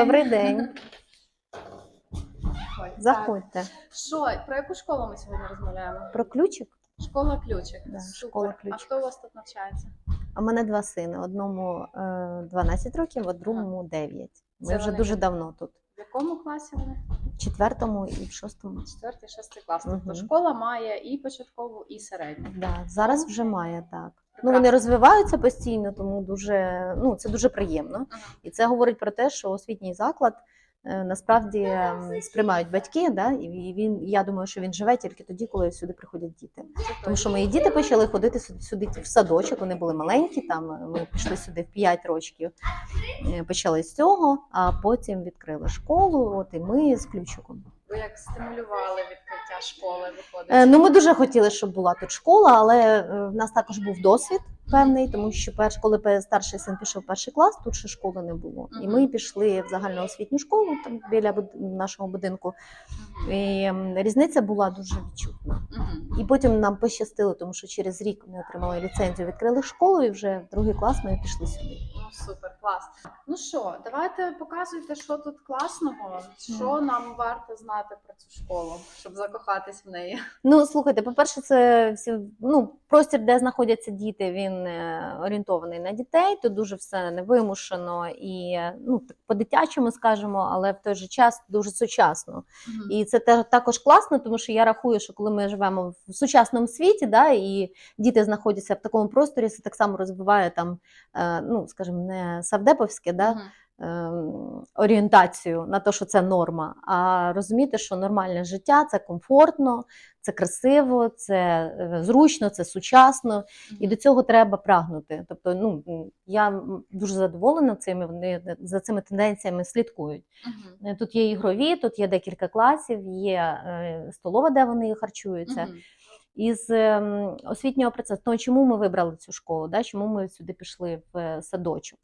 Добрий день. Заходьте. так. Що, про яку школу ми сьогодні розмовляємо? Про ключик. Школа ключик. Да, Супер. школа А хто у вас тут навчається? А в мене два сини. Одному е, 12 років, а другому 9. Ми Це вже вони дуже давно тут. В якому класі вони? В четвертому і в шостому. Четвертий, шостий клас. Тобто школа має і початкову, і середню. Да, зараз вже має так. Ну вони розвиваються постійно, тому дуже ну це дуже приємно. І це говорить про те, що освітній заклад е, насправді сприймають батьки. Да? І він я думаю, що він живе тільки тоді, коли сюди приходять діти. Тому що мої діти почали ходити сюди, в садочок, вони були маленькі, там ми пішли сюди в 5 років, е, почали з цього, а потім відкрили школу, от і ми з ключиком. Ви як стимулювали відкриття школи, виходить? Е, Ну, ми дуже хотіли, щоб була тут школа, але е, в нас також був досвід певний, тому що перш, коли старший син пішов в перший клас, тут ще школи не було. І ми пішли в загальноосвітню школу там біля нашого будинку. І різниця була дуже відчутна. І потім нам пощастило, тому що через рік ми отримали ліцензію, відкрили школу, і вже в другий клас ми пішли сюди. Ну, супер, клас. Ну що, давайте показуйте, що тут класного, що нам варто знати про цю школу, щоб закохатись в неї. Ну, слухайте, по-перше, це всі ну, простір, де знаходяться діти, він е, орієнтований на дітей. Тут дуже все невимушено і е, ну, по-дитячому скажемо, але в той же час дуже сучасно. І це також класно, тому що я рахую, що коли ми живемо в сучасному світі, да, і діти знаходяться в такому просторі, це так само розвиває там, е, ну скажімо, не савдеповське, да, Мгм. Ем, орієнтацію на те, що це норма, а розуміти, що нормальне життя це комфортно, це красиво, це е, зручно, це сучасно, і до цього треба прагнути. Тобто, ну я дуже задоволена цими. Вони за цими тенденціями слідкують. Е, Тут є ігрові, тут є декілька класів, є е, столова, де вони харчуються. Мгм. Із ем, освітнього процесу, ну, чому ми вибрали цю школу? Да? Чому ми сюди пішли в садочок?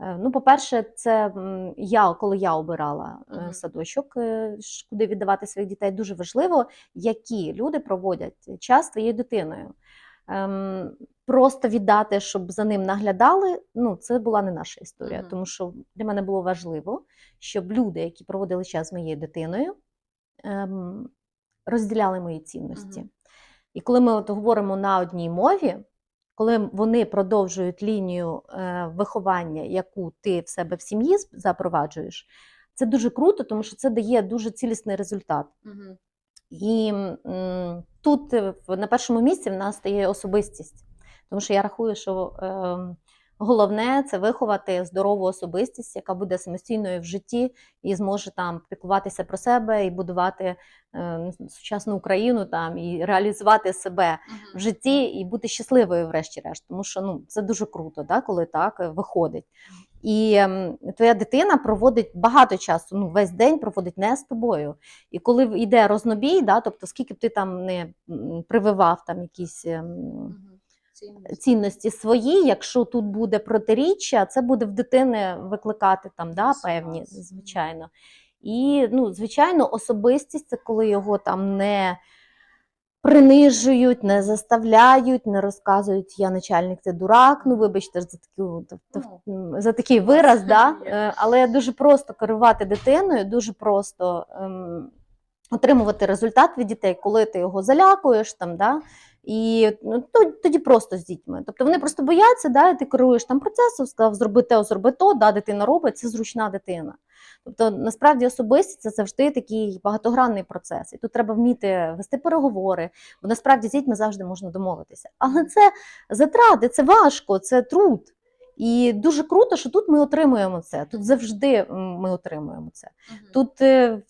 Е, Ну, по-перше, це я, коли я обирала Мгм. садочок, е, куди віддавати своїх дітей, дуже важливо, які люди проводять час з твоєю дитиною. Ем, Просто віддати, щоб за ним наглядали, ну це була не наша історія. Мгм. Тому що для мене було важливо, щоб люди, які проводили час з моєю дитиною, ем, розділяли мої цінності. Мгм. І коли ми от говоримо на одній мові, коли вони продовжують лінію е, виховання, яку ти в себе в сім'ї запроваджуєш, це дуже круто, тому що це дає дуже цілісний результат. Угу. І м, тут е, на першому місці в нас стає особистість, тому що я рахую, що е, головне це виховати здорову особистість, яка буде самостійною в житті і зможе там піклуватися про себе і будувати е, сучасну Україну там і реалізувати себе в житті і бути щасливою, врешті-решт, тому що ну це дуже круто, да, коли так е, виходить. І ем, твоя дитина проводить багато часу, ну весь день проводить не з тобою. І коли йде рознобій, да, тобто скільки б ти там не прививав там якісь ем, Мгм. Цінності. цінності свої, якщо тут буде протиріччя, це буде в дитини викликати там да, певні, звичайно. І, ну, звичайно, особистість це коли його там не принижують, не заставляють, не розказують, я начальник, ти дурак. Ну, вибачте за таку Ну, за такий вираз, да? Е, але дуже просто керувати дитиною, дуже просто ем, отримувати результат від дітей, коли ти його залякуєш там, да? І ну, тоді просто з дітьми. Тобто вони просто бояться, да? і ти керуєш там процесом, сказав, зроби те, зроби то, да, дитина робить, це зручна дитина. Тобто, насправді особистість це завжди такий багатогранний процес. І тут треба вміти вести переговори, бо насправді з дітьми завжди можна домовитися. Але це затрати, це важко, це труд. І дуже круто, що тут ми отримуємо це. Тут завжди ми отримуємо це. Мгм. Тут е,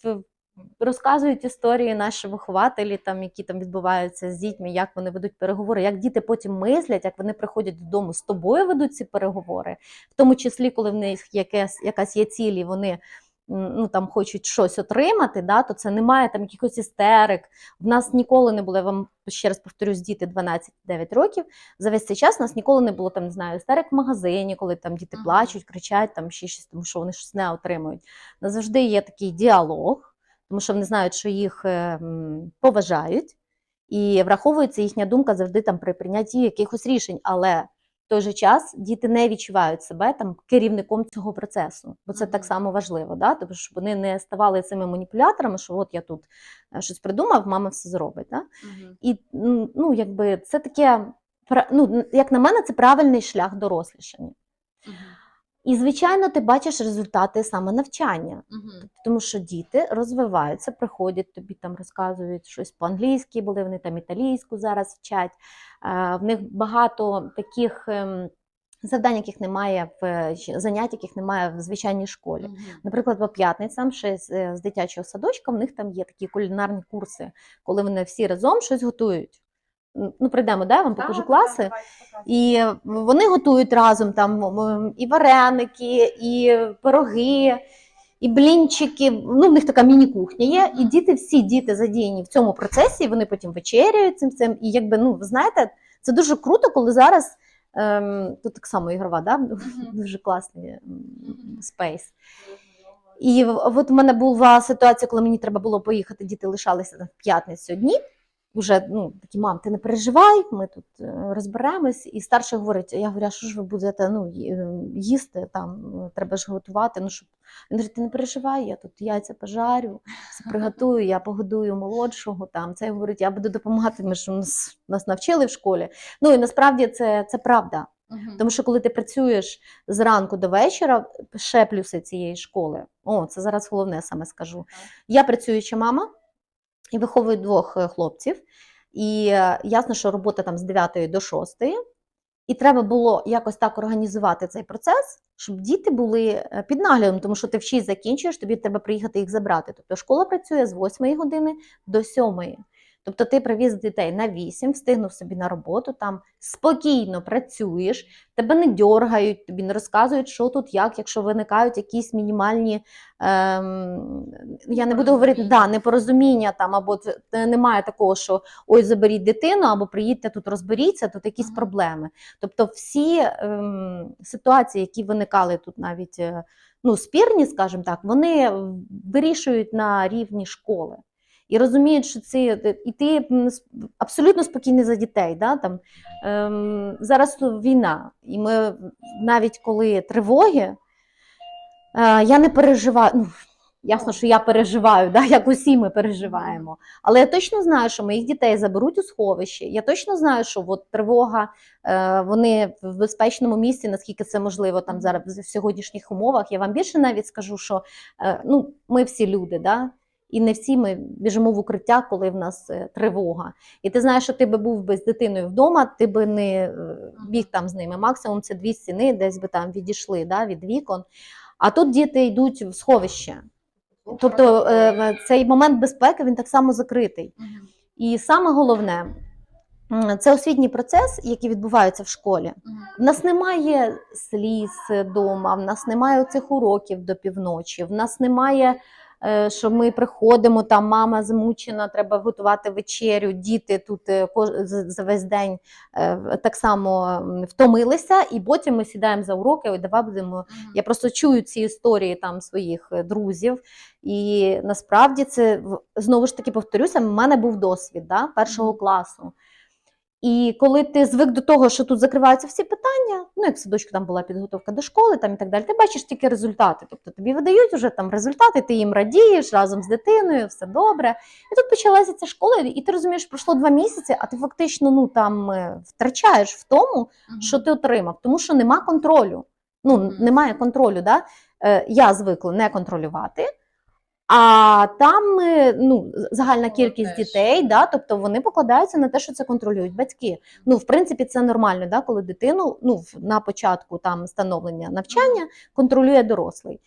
розказують історії наші вихователі, там, які там відбуваються з дітьми, як вони ведуть переговори, як діти потім мислять, як вони приходять додому з тобою, ведуть ці переговори, в тому числі, коли в них якась, якась є ціль, і вони ну, там, хочуть щось отримати, да, то це немає там якихось істерик. В нас ніколи не було, я вам ще раз повторюсь, діти 12-9 років. За весь цей час у нас ніколи не було там, не знаю, істерик в магазині, коли там діти плачуть, кричать, там ще щось, тому що вони щось не отримують. У нас завжди є такий діалог, тому що вони знають, що їх е, поважають, і враховується їхня думка завжди там при прийнятті якихось рішень. Але В той же час діти не відчувають себе там керівником цього процесу, бо це так само важливо, да? тобто, щоб вони не ставали цими маніпуляторами, що от я тут е, щось придумав, мама все зробить. Да? І ну, якби це таке, ну, як на мене, це правильний шлях дорослішання. Мгм. І, звичайно, ти бачиш результати саме навчання. Мгм. Тому що діти розвиваються, приходять, тобі там розказують щось по-англійськи, були вони там італійську зараз вчать. Е, В них багато таких ем, завдань, яких немає в занять, яких немає в звичайній школі. Мгм. Наприклад, по п'ятницям ще з, е, з дитячого садочка в них там є такі кулінарні курси, коли вони всі разом щось готують. Ну, прийдемо, да, я вам покажу Так, класи. так, показуй. І вони готують разом там і вареники, і пироги, і блінчики. Ну, в них така міні-кухня є. І діти, всі діти задіяні в цьому процесі, і вони потім вечеряють цим цим. І якби, ну, ви знаєте, це дуже круто, коли зараз ем, тут так само ігрова, да? дуже класний спейс. І от в мене була ситуація, коли мені треба було поїхати, діти лишалися в п'ятницю одні. Уже ну такі, мам, ти не переживай, ми тут е, розберемось. І старший говорить: я говорю, а що ж ви будете ну, е, їсти там, е, треба ж готувати. Ну щоб він говорить, ти не переживай, я тут яйця пожарю, приготую, я погодую молодшого. Там це говорить, я буду допомагати. Ми ж нас, нас навчили в школі. Ну і насправді це, це правда. Мгм. Тому що коли ти працюєш зранку до вечора, ще плюси цієї школи. О, це зараз головне саме скажу. Я працююча мама і виховую двох е, хлопців. І е, ясно, що робота там з 9 до 6. І треба було якось так організувати цей процес, щоб діти були е, під наглядом, тому що ти в 6 закінчуєш, тобі треба приїхати їх забрати. Тобто школа працює з 8 години до 7. Тобто ти привіз дітей на 8, встигнув собі на роботу, там спокійно працюєш, тебе не дьоргають, тобі не розказують, що тут, як, якщо виникають якісь мінімальні, ем, я не буду говорити, да, непорозуміння там, або це- це немає такого, що ой, заберіть дитину, або приїдьте тут, розберіться, тут якісь проблеми. Тобто всі ем, ситуації, які виникали тут навіть е, ну, спірні, скажімо так, вони вирішують на рівні школи. І розуміють, що це і ти абсолютно спокійний за дітей. Да? Там, ем, зараз війна, і ми навіть коли тривоги, е, я не переживаю. Ну, ясно, що я переживаю, да? як усі ми переживаємо. Але я точно знаю, що моїх дітей заберуть у сховище. Я точно знаю, що от тривога, е, вони в безпечному місці, наскільки це можливо там зараз в сьогоднішніх умовах. Я вам більше навіть скажу, що е, ну, ми всі люди, да? І не всі ми біжимо в укриття, коли в нас е, тривога. І ти знаєш, що ти би був би з дитиною вдома, ти би не е, біг там з ними. Максимум це дві стіни, десь би там відійшли да, від вікон. А тут діти йдуть в сховище. Тобто е, цей момент безпеки він так само закритий. І саме головне це освітній процес, який відбувається в школі. В нас немає сліз вдома, в нас немає цих уроків до півночі, в нас немає. Е, Що ми приходимо, там мама змучена, треба готувати вечерю. Діти тут е, за весь день е, так само втомилися, і потім ми сідаємо за уроки. Ой, давай будемо я просто чую ці історії там своїх друзів, і насправді це знову ж таки повторюся. в мене був досвід да, першого класу. І коли ти звик до того, що тут закриваються всі питання, ну як в садочку там була підготовка до школи, там і так далі, ти бачиш тільки результати. Тобто тобі видають вже там результати, ти їм радієш разом з дитиною, все добре. І тут почалася ця школа, і ти розумієш, пройшло два місяці, а ти фактично ну там е, втрачаєш в тому, що ти отримав, тому що нема контролю. Ну, немає контролю. Да? Е, я звикла не контролювати. А там е, ну, загальна кількість теж. дітей, да, тобто вони покладаються на те, що це контролюють батьки. Ну, в принципі, це нормально, да, коли дитину ну, на початку там становлення навчання контролює дорослий.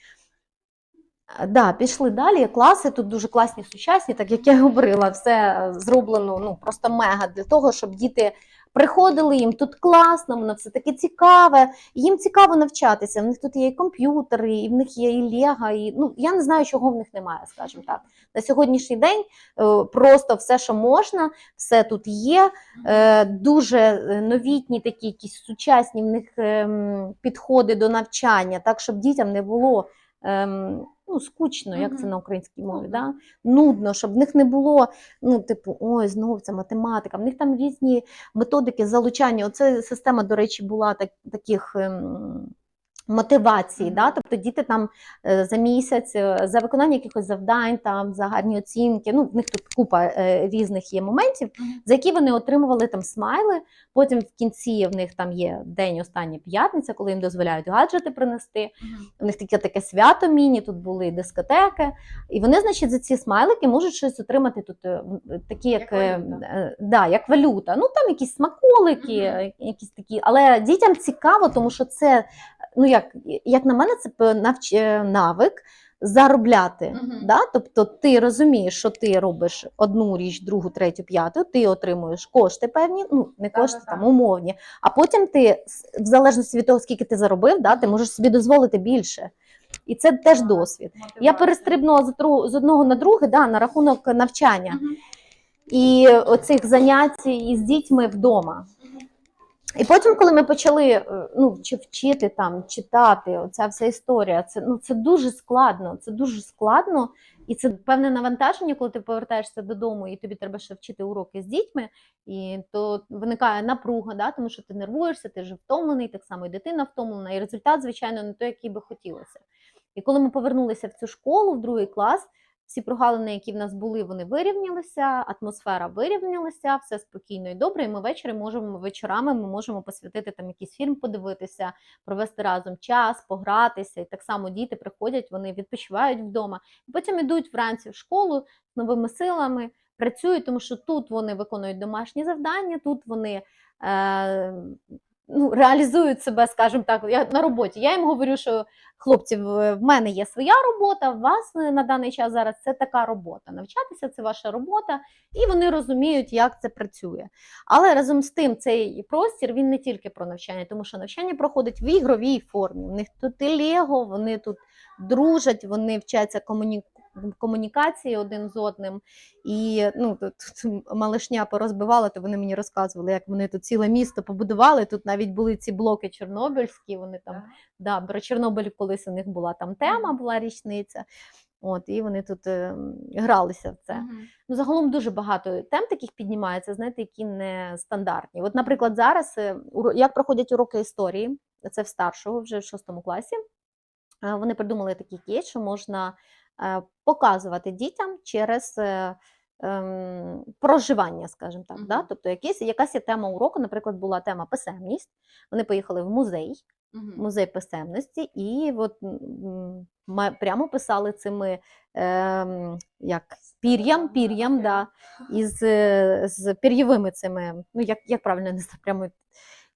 Е, Да, пішли далі. Класи тут дуже класні, сучасні, так як я говорила, все е, зроблено ну просто мега для того, щоб діти приходили, їм тут класно, воно все таке цікаве. Їм цікаво навчатися. В них тут є і комп'ютери, і в них є і лего, і ну я не знаю, чого в них немає, скажімо так. На сьогоднішній день е, просто все, що можна, все тут є. Е, дуже е, новітні такі якісь сучасні в них ем, підходи до навчання, так щоб дітям не було ем, ну, скучно, як це на українській мові, да? нудно, щоб в них не було, ну, типу, ой, знову це математика. В них там різні методики залучання. Оце система, до речі, була так, таких. Ем, Мотивації, да? тобто діти там е, за місяць е, за виконання якихось завдань, там за гарні оцінки. Ну, в них тут купа е, різних є моментів, за які вони отримували там смайли. Потім в кінці в них там є день, остання п'ятниця, коли їм дозволяють гаджети принести. У них таке таке свято міні, тут були дискотеки. І вони, значить, за ці смайлики можуть щось отримати тут, такі, як, Як валюта. да, як валюта. Ну там якісь смаколики, якісь такі. Але дітям цікаво, тому що це, ну як, як на мене, це навч... е, навик. Заробляти, Мгм. да? тобто ти розумієш, що ти робиш одну річ, другу, третю, п'яту, ти отримуєш кошти певні, ну не кошти так, там так. умовні, а потім ти, в залежності від того, скільки ти заробив, да, ти можеш собі дозволити більше. І це теж досвід. Я перестрибнула з, одного на друге да, на рахунок навчання Мгм. і оцих занять із дітьми вдома. І потім, коли ми почали е, ну, чи вчити там, читати, оця вся історія, це, ну, це дуже складно. Це дуже складно, і це певне навантаження, коли ти повертаєшся додому, і тобі треба ще вчити уроки з дітьми, і то виникає напруга, да, тому що ти нервуєшся, ти вже втомлений, так само і дитина втомлена, і результат, звичайно, не той, який би хотілося. І коли ми повернулися в цю школу, в другий клас, всі прогалини, які в нас були, вони вирівнялися, атмосфера вирівнялася, все спокійно і добре. І ми ввечері можемо вечорами ми можемо посвятити там якийсь фільм, подивитися, провести разом час, погратися. І так само діти приходять, вони відпочивають вдома. І потім ідуть вранці в школу з новими силами, працюють, тому що тут вони виконують домашні завдання, тут вони. Е, Ну, реалізують себе, скажімо так, я на роботі. Я їм говорю, що хлопці, в мене є своя робота, в вас на даний час зараз це така робота. Навчатися це ваша робота, і вони розуміють, як це працює. Але разом з тим, цей простір він не тільки про навчання, тому що навчання проходить в ігровій формі. У них тут і Лего, вони тут дружать, вони вчаться комуні... комунікації один з одним. І ну, тут, тут малишня порозбивала, то вони мені розказували, як вони тут ціле місто побудували. Тут навіть були ці блоки чорнобильські, вони там Да, про Чорнобиль колись у них була там тема, була річниця. От, і вони тут е, гралися в це. Мгм. Ну, загалом дуже багато тем таких піднімається, знаєте, які не стандартні. От, наприклад, зараз е, уро- як проходять уроки історії, це в старшого, вже в шостому класі. е, Вони придумали такий кейс, що можна показувати дітям через е, ем, проживання, скажімо так. Да? Тобто якісь, якась є тема уроку, наприклад, була тема писемність. Вони поїхали в музей, Мгм. музей писемності, і от м, прямо писали цими ем, як пір'ям, пір'ям, да, із е, з пір'євими цими, ну як, як правильно не знаю, прямо.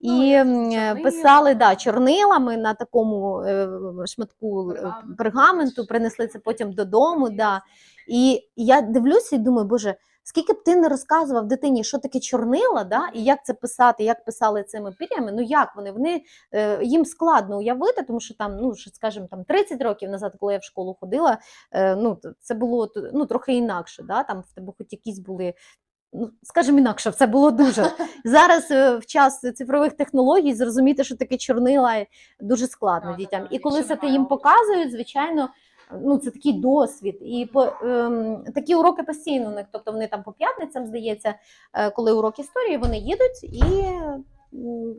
Ну, І е, писали да, чорнилами на такому е, шматку е, Пергаменту. пергаменту, принесли це потім додому. Да. І я дивлюся і думаю, боже, скільки б ти не розказував дитині, що таке чорнила, да, і як це писати, як писали цими пір'ями, ну як вони? Вони е, їм складно уявити, тому що там, ну що скажімо, там 30 років назад, коли я в школу ходила, е, ну це було ну, трохи інакше. Да? Там в тебе хоч якісь були. Ну, скажімо інакше, це було дуже. Зараз е, в час цифрових технологій зрозуміти, що таке чорнила дуже складно Так, дітям. так, І коли це ти їм показують, звичайно, ну це такий досвід. І по, ем, такі уроки постійно у них, тобто вони там по п'ятницям, здається, е, коли урок історії, вони їдуть і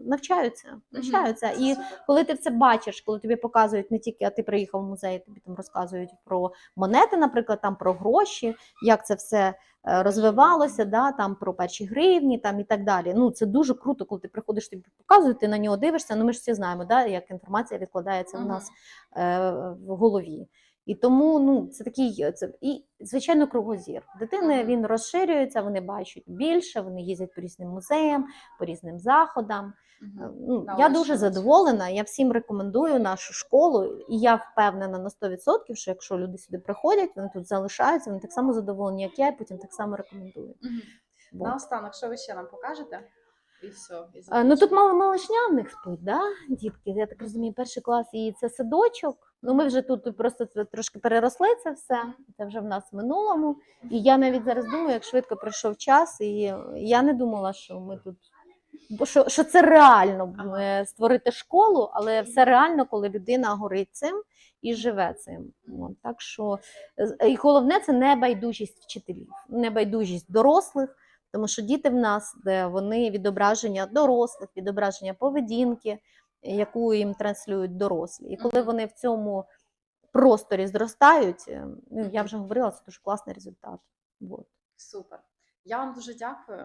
навчаються. навчаються. І коли ти це бачиш, коли тобі показують не тільки, а ти приїхав в музей, тобі там розказують про монети, наприклад, там про гроші, як це все е, розвивалося, да, там про перші гривні там і так далі. Ну це дуже круто, коли ти приходиш, тобі показують, ти на нього дивишся. Ну ми ж всі знаємо, да, як інформація відкладається в нас е, в голові. І тому ну це такий е, це і звичайно кругозір. Дитини він розширюється, вони бачать більше, вони їздять по різним музеям, по різним заходам. Е, Ну, я дуже задоволена. Я всім рекомендую нашу школу, і я впевнена на 100%, що якщо люди сюди приходять, вони тут залишаються, вони так само задоволені, як я, і потім так само рекомендую. Мгм. Вот. Наостанок, що ви ще нам покажете? І все. І Е, Ну тут мало малишня в них спить, да? дітки. Я так розумію, перший клас і це садочок. Ну ми вже тут просто трошки переросли це все. Це вже в нас в минулому. І я навіть зараз думаю, як швидко пройшов час, і я не думала, що ми тут. Бо що, що це реально е, створити школу, але все реально, коли людина горить цим і живе цим. От, так що е, і головне це небайдужість вчителів, небайдужість дорослих, тому що діти в нас, де вони відображення дорослих, відображення поведінки, яку їм транслюють дорослі. І коли вони в цьому просторі зростають, е, ну я вже говорила, це дуже класний результат. Вот. Супер. Я вам дуже дякую.